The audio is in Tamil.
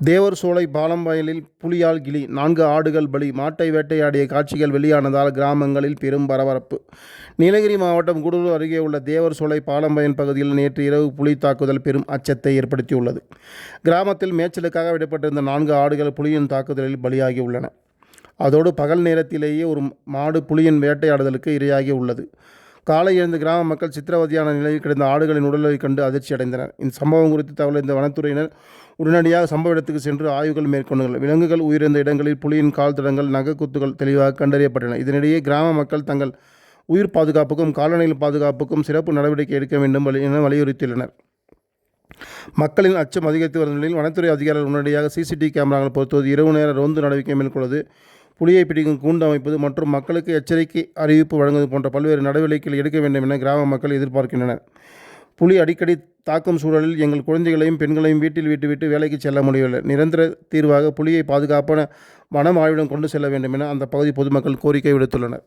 தேவர் சோலை பாலம்பயலில் புலியால் கிளி. நான்கு ஆடுகள் பலி. மாட்டை வேட்டையாடிய காட்சிகள் வெளியானதால் கிராமங்களில் பெரும் பரபரப்பு. நீலகிரி மாவட்டம் கூடலூர் அருகே உள்ள தேவர் சோலை பாலம்பயன் பகுதியில் நேற்று இரவு புலி தாக்குதல் பெரும் அச்சத்தை ஏற்படுத்தியுள்ளது. கிராமத்தில் மேய்ச்சலுக்காக விடப்பட்டிருந்த நான்கு ஆடுகள் புலியின் தாக்குதலில் பலியாகி உள்ளன அதோடு பகல் நேரத்திலேயே ஒரு மாடு புலியின் வேட்டையாடுதலுக்கு இரையாகி உள்ளது காலை எழுந்து கிராம மக்கள் சித்திரவதையான நிலையில் கிடந்த ஆடுகளின் உடலை கண்டு அதிர்ச்சி அடைந்தனர். இந்த சம்பவம் குறித்து தகவல் இந்த வனத்துறையினர் உடனடியாக சம்பவ இடத்துக்கு சென்று ஆய்வுகள் மேற்கொண்டனர் விலங்குகள் உயிரிழந்த இடங்களில் புலியின் கால் தடங்கள் நகக்குத்துகள் தெளிவாக கண்டறியப்பட்டன. இதனிடையே கிராம மக்கள் தங்கள் உயிர் பாதுகாப்புக்கும் காலநிலை பாதுகாப்புக்கும் சிறப்பு நடவடிக்கை எடுக்க வேண்டும் என வலியுறுத்தியுள்ளனர். மக்களின் அச்சம் அதிகரித்து வரும் நிலையில் வனத்துறை அதிகாரிகள் உடனடியாக சிசிடிவி கேமராக்கள் பொறுத்துவது இரவு நேர ரோந்து நடவடிக்கை மேற்கொள்வது புலியை பிடிக்கும் கூண்டு அமைப்பது மற்றும் மக்களுக்கு எச்சரிக்கை அறிவிப்பு வழங்குவது போன்ற பல்வேறு நடவடிக்கைகள் எடுக்க வேண்டும் என கிராம மக்கள் எதிர்பார்க்கின்றனர். புலி அடிக்கடி தாக்கும் சூழலில் எங்கள் குழந்தைகளையும் பெண்களையும் வீட்டில் விட்டுவிட்டு வேலைக்கு செல்ல முடியவில்லை. நிரந்தர தீர்வாக புலியை பாதுகாப்பான மனம் வாழ்விடம் கொண்டு செல்ல வேண்டும் என அந்த பகுதி பொதுமக்கள் கோரிக்கை விடுத்துள்ளனர்.